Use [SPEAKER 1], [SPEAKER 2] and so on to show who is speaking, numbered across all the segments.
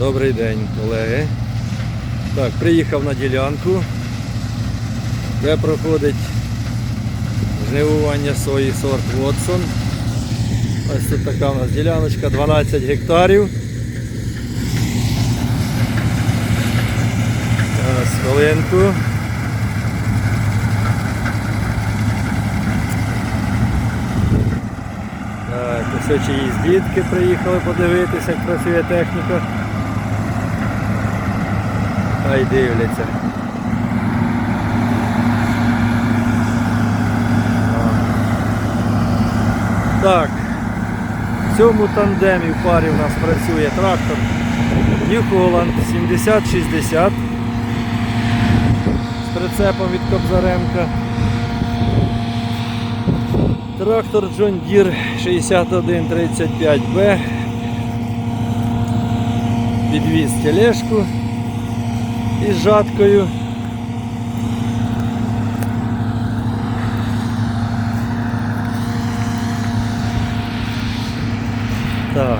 [SPEAKER 1] Добрий день, колеги. Так, приїхав на ділянку, де проходить жнивування сої сорт Watson. Ось тут така у нас діляночка, 12 гектарів. Зараз хвилинку. Так, ось чиїсь дітки приїхали подивитися, як працює техніка. Хай дивляться. Так, в цьому тандемі в парі у нас працює трактор New Holland 7060 з прицепом від Кобзаренка. Трактор John Deere 6135B. Підвіз тележку із жаткою. Так.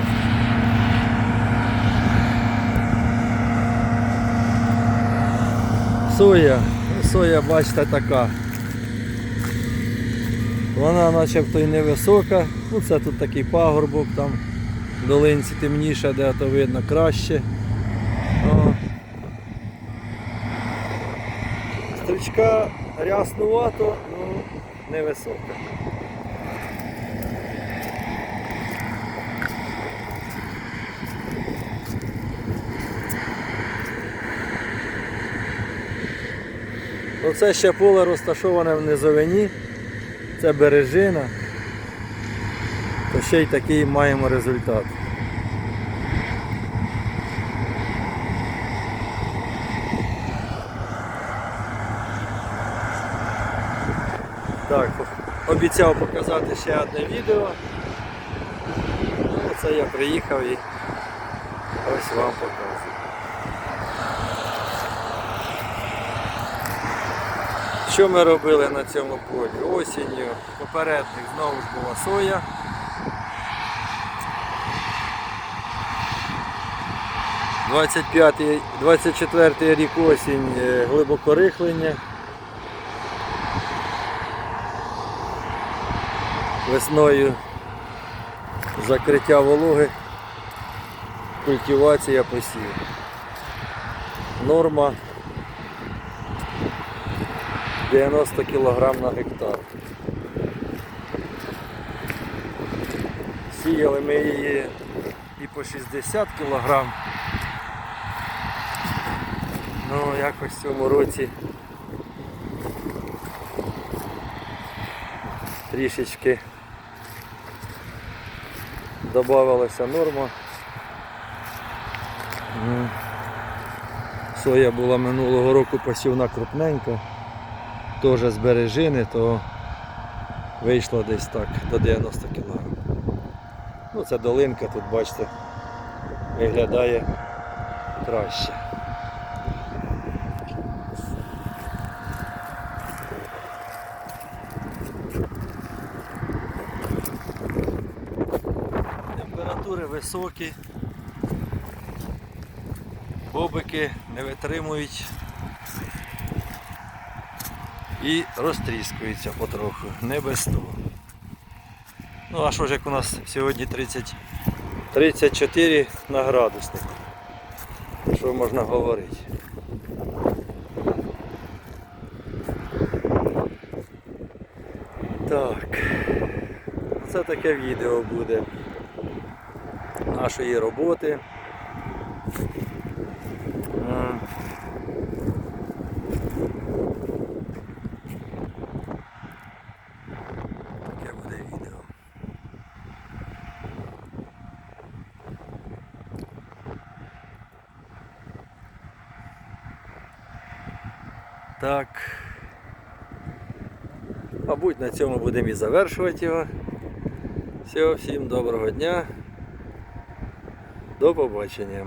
[SPEAKER 1] Соя, соя, бачите, така. Вона начебто і невисока, ну це тут такий пагорбок, там в долинці темніше, де то видно краще. О. Стрічка ряснувато, ну невисока. Оце ще поле розташоване в низовині. Це бережина, то ще й такий маємо результат. Так, обіцяв показати ще одне відео. Ну, Це я приїхав і ось вам показую. Що ми робили на цьому полі? Осінню попередник знову ж була соя. П'ятий, 24 рік осінь е, глибокорихлення. Весною закриття вологи, культивація посів. Норма 90 кг на гектар. Сіяли ми її і по 60 кг. Ну, якось в цьому році трішечки додавалася норма. Соя була минулого року посівна крупненька теж з бережини, то вийшло десь так до 90 кг. Ну це долинка тут, бачите, виглядає краще. Температури високі, бобики не витримують і розтріскується потроху, не без того. Ну а що ж як у нас сьогодні 30, 34 на градусник? Що можна говорити? Так, це таке відео буде нашої роботи. Таке буде відео. Так. Мабуть, на цьому будемо і завершувати його. Все, всім доброго дня. До побачення.